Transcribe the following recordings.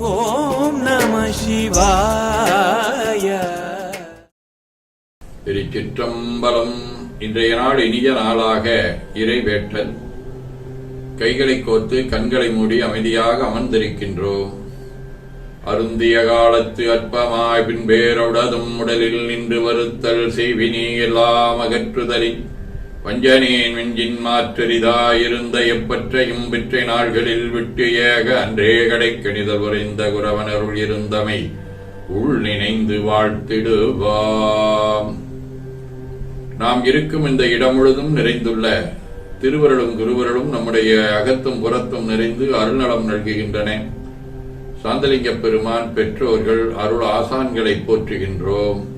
ஓம் நம சிவாய. திருச்சிற்றம்பலம் இன்றைய நாள் இனிய நாளாக இறைவேற்றல். கைகளை கோர்த்து கண்களை மூடி அமைதியாக அமர்ந்திருக்கின்றோம் அருந்திய காலத்து அற்பமாய் பின்பேரொடதும் உடலில் நின்று வருத்தல் செய்வினி எல்லாம் அகற்றுதலின் வஞ்சனேன் வெஞ்சின் மாற்றரிதாயிருந்த எப்பற்றையும் பெற்ற நாள்களில் விட்டு ஏக அன்றே கணித உரிந்த குரவனருள் இருந்தமை உள் நினைந்து வாழ்த்திடுவாம். நாம் இருக்கும் இந்த இடம் முழுதும் நிறைந்துள்ள திருவருளும் குருவருளும் நம்முடைய அகத்தும் புறத்தும் நிறைந்து அருள்நலம் நல்குகின்றன. சாந்தலிங்க பெருமான் பெற்றோர்கள் அருள் ஆசான்களை போற்றுகின்றோம்.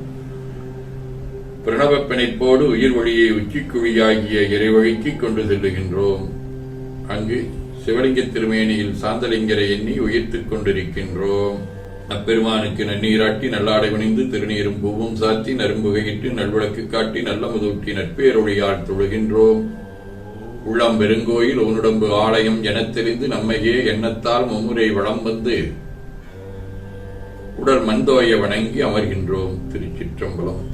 பிரணவ பிணைப்போடு உயிர் வழியை உச்சிக்குழியாகிய இறைவழிக்கு கொண்டு செல்லுகின்றோம். அங்கு சிவலிங்க திருமேனியில் சாந்தலிங்கரை எண்ணி உயிர்த்துக் கொண்டிருக்கின்றோம். அப்பெருமானுக்கு நன்னீராட்டி நல்லாடை குனிந்து திருநீரும் பூவும் சாத்தி நரும்புகையிட்டு நல்விளக்கு காட்டி நல்ல முதூட்டி நட்பேரொழியால் தொழுகின்றோம். உள்ளம் பெருங்கோயில் உன்னுடம்பு ஆலயம் என தெரிந்து நம்மையே எண்ணத்தால் மும்முறை வளம் வந்து உடல் மந்தோய வணங்கி அமர்கின்றோம். திருச்சிற்றம்பலம்.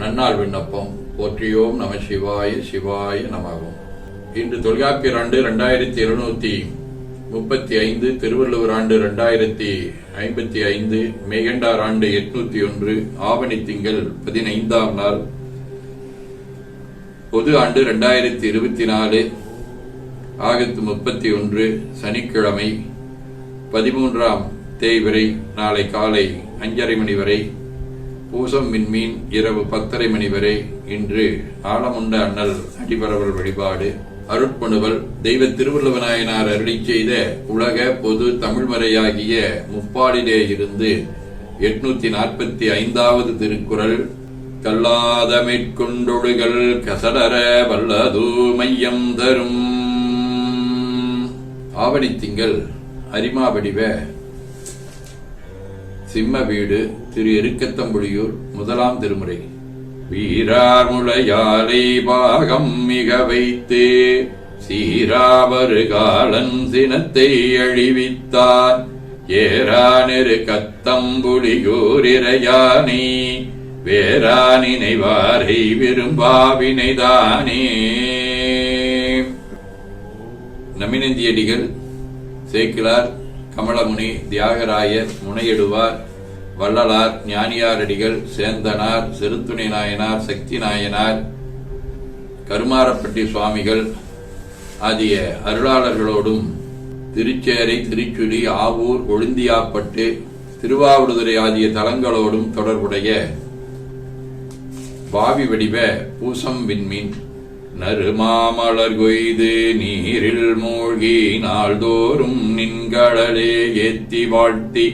நன்னாள் விண்ணப்பம். போற்றியோம் நம சிவாய சிவாய நமகம் இன்று தொல்காப்பியர் ஆண்டு இரண்டாயிரத்தி இருநூத்தி முப்பத்தி ஐந்து திருவள்ளுவர் ஆண்டு இரண்டாயிரத்தி ஐம்பத்தி ஐந்து மேகண்டார் ஆண்டு எட்நூத்தி ஒன்று ஆவணி திங்கள் பதினைந்தாம் நாள். பொது ஆண்டு இரண்டாயிரத்தி இருபத்தி நாலு ஆகஸ்ட் முப்பத்தி ஒன்று சனிக்கிழமை பதிமூன்றாம் தேய்வரை நாளை காலை அஞ்சரை மணி வரை பூசம் மின்மீன் இரவு பத்தரை மணி வரை இன்று ஆலமுண்ட அண்ணல் அடிபரவல் வழிபாடு அருட்பணுவல் தெய்வ திருவள்ளுவநாயனார் அருளி செய்த உலக பொது தமிழ்மறையாகிய முப்பாடிலே இருந்து எட்நூத்தி நாற்பத்தி ஐந்தாவது திருக்குறள் கல்லாத மேற்கொண்டொழுகள் கசடர வல்லது மையம் தரும். ஆவணி திங்கள் அரிமா வடிவ சிம்ம வீடு திரு எருக்கத்தம்புலியூர் முதலாம் திருமுறை. வீரார் முளையாலை பாகம் மிக வைத்தே சீராவரு காலன் சினத்தை அழிவித்தார். ஏறானிரு கத்தம்புலியூர் இறையானே வேறா நினைவாரை விரும்பாவினைதானே. நமினந்தியடிகள் சேக்கிலார் கமலமுனி தியாகராயர் முனையிடுவார் வள்ளலார் ஞானியாரடிகள் சேந்தனார் செருத்துணை நாயனார் சக்தி நாயனார் கருமாரப்பட்டி சுவாமிகள் ஆகிய அருளாளர்களோடும் திருச்சேரி திருச்சுழி ஆவூர் ஒழுந்தியாப்பட்டு திருவாவடுதுறை ஆகிய தலங்களோடும் தொடர்புடைய பாவி வடிவ பூசம் விண்மீன். நறுமாமலர் கொய்து நீரில் மூழ்கி நாள்தோறும் நின்கடலே ஏத்தி வாழ்த்தி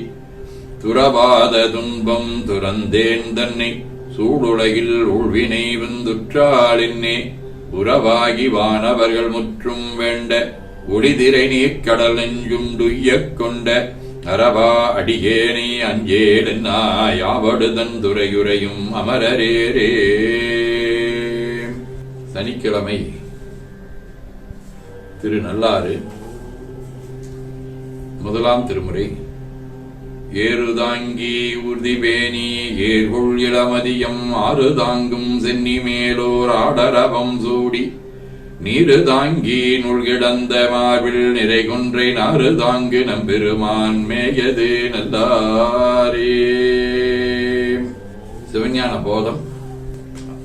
துறவாத துன்பம் துறந்தேன் தன்னை சூடுலகில் உள்வினை வந்துற்றாளின்னே உறவாகி வானவர்கள் முற்றும் வேண்ட ஒளிதிரை நீர்க்கடல் நெஞ்சும் துய்யக் கொண்ட அறவா அடியேனே அவடுதன் துறையுறையும் அமரரேரே. சனிக்கிழமை திரு நல்லாறு முதலாம் திருமுறை. ஏறுதாங்கி உறுதிபேணி ஏர்கொள் இளமதியம் ஆறுதாங்கும் சென்னி மேலோர் ஆடரவம் சூடி நீரு தாங்கி நுழ்கிடந்த மார்பில் நிறை கொன்றை நாறு தாங்கு நம்பெருமான் மேயது நல்லாரே. சிவஞான போதம்.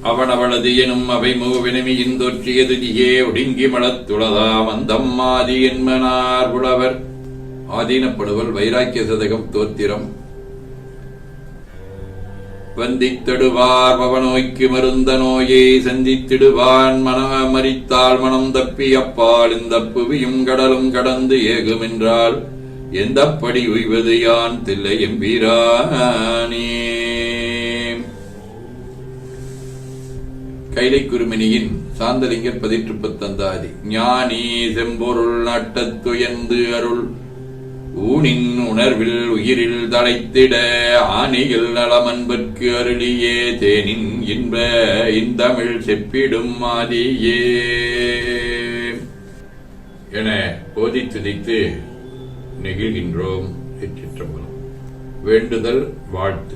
அவனவளது எனும் அவை மூவினமியின் தொற்றியது நீயே ஒடுங்கி மலத்துளதா வந்தம்மாதி என்மனார் புலவர் ஆதீனப்படுவல் வைராக்கிய சதகம் தோத்திரம். வந்தித்திடுவார் பவநோய்க்கு மருந்த நோயை சந்தித்திடுவான் மன மரித்தால் மனம் தப்பி அப்பால் இந்த புவியும் கடலும் கடந்து ஏகுமென்றால் எந்தப்படி உய்வது யான் தில்லை எம்பீரானே? கைலை குருமினியின் சாந்தலிங்கர் பதிற்று தந்தாதி ஞானி செம்பொருள் நட்டத்துயர்ந்து அருள். ஊனின் உணர்வில் உயிரில் தலைத்திட ஆணிகள் நலமன்பற்கு அருளியே தேனின் இன்ப இந்தமிழ் செப்பிடும் மாதியே. என போதி துதித்து நெகிழ்கின்றோம் வேண்டுதல் வாழ்த்து.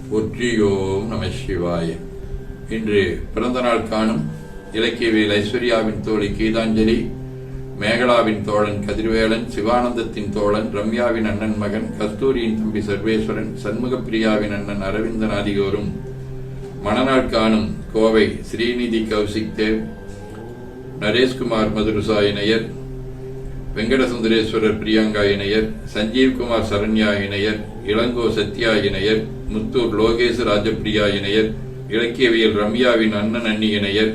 போற்றியோம் நம சிவாய. இன்று பிறந்த நாள் காணும் இலக்கியவேல் ஐஸ்வர்யாவின் தோழி கீதாஞ்சலி மேகலாவின் தோழன் கதிர்வேலன் சிவானந்தத்தின் தோழன் ரம்யாவின் அண்ணன் மகன் கஸ்தூரியின் தம்பி சர்வேஸ்வரன் சண்முகப்பிரியாவின் அண்ணன் அரவிந்தன் ஆகியோரும் மணநாள் காணும் கோவை ஸ்ரீநிதி கௌசிக் தேவ் நரேஷ்குமார் மதுருசா நயர் வெங்கடசுந்தரேஸ்வரர் பிரியங்கா இணையர் சஞ்சீவ்குமார் சரண்யா இணையர் இளங்கோ சத்யா இணையர் முத்தூர் லோகேஷ் ராஜபிரியா இணையர் இலக்கியவியல் ரம்யாவின் அண்ணன் அண்ணி இணையர்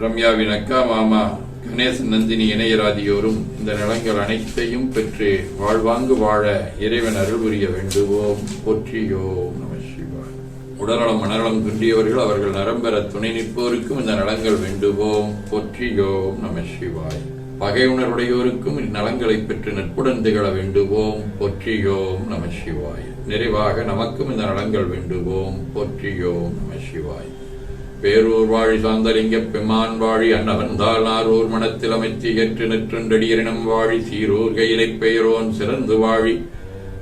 ரம்யாவின் அக்கா மாமா கணேச நந்தினி இணையர் ஆகியோரும் இந்த நலங்கள் அனைத்தையும் பெற்று வாழ்வாங்கு வாழ இறைவன் அருள் புரிய வேண்டுவோம். போற்றியோம் நம சிவாய். உடல்நலம் மனநலம் குன்றியவர்கள் அவர்கள் நரம்பெற துணை நிற்போருக்கும் இந்த நலங்கள் வேண்டுவோம். போற்றியோம் நம சிவாய். பகை உணர்வுடையோருக்கும் இந்நலங்களை பெற்று நட்புடன் திகழ வேண்டுவோம். பொற்றியோம் நம சிவாய். நிறைவாக நமக்கும் இந்த நலங்கள் வேண்டுவோம். பொற்றியோம் நம சிவாய். பேரூர் வாழி சாந்தலிங்க பெம்மான் வாழி அன்னவன் நாரூர் மனத்தில் அமைத்து ஏற்று நெற்றுண்டடியரினம் வாழி சீரூர் கையிலை பெயரோன் சிறந்து வாழி.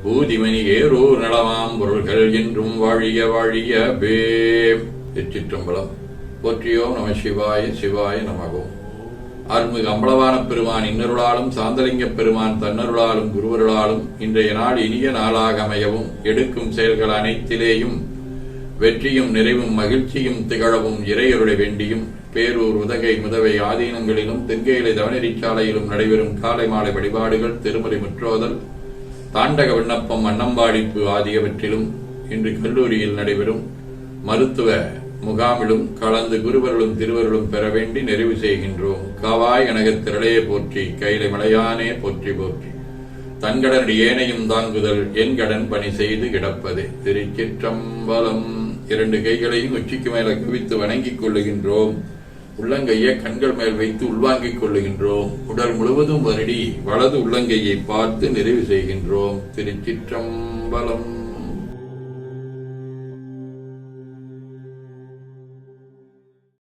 பூதிமணி ஏரூர் நலமாம் பொருள்கள் என்றும் வாழிய வாழிய பே. திருச்சிற்றம்பலம் போற்றியோம் நம சிவாய சிவாய நமகோம். அருள்மிகு அம்பலவான பெருமான் இன்னருளாலும் சாந்தலிங்க பெருமான் தன்னருளாலும் குருவருளாலும் இன்றைய நாள் இனிய நாளாக அமையவும் எடுக்கும் செயல்கள் அனைத்திலேயும் வெற்றியும் நிறைவும் மகிழ்ச்சியும் திகழவும் இறையருளை வேண்டியும் பேரூர் உதகை முதவை ஆதீனங்களிலும் தென்கேலை தவநெறிச்சாலையிலும் நடைபெறும் காலை மாலை வழிபாடுகள் திருமலை முற்றோதல் தாண்டக விண்ணப்பம் அன்னம்பாடிப்பு ஆகியவற்றிலும் இன்று கல்லூரியில் நடைபெறும் மருத்துவ முகாமிலும் கலந்து குருவர்களும் திருவர்களும் பெற வேண்டி நிறைவு செய்கின்றோம். காவாய் கனகத் திரளையே போற்றி கைலை மலையானே போற்றி போற்றி. தன்கடன் ஏனையும் தாங்குதல் என் கடன் பணி செய்து கிடப்பது. திருச்சிற்றம்பலம் இரண்டு கைகளையும் உச்சிக்கு மேல குவித்து வணங்கிக் கொள்ளுகின்றோம். உள்ளங்கையை கண்கள் மேல் வைத்து உள்வாங்கிக் கொள்ளுகின்றோம். உடல் முழுவதும் வருடி வலது உள்ளங்கையை பார்த்து நிறைவு செய்கின்றோம். திருச்சிற்றம்பலம்.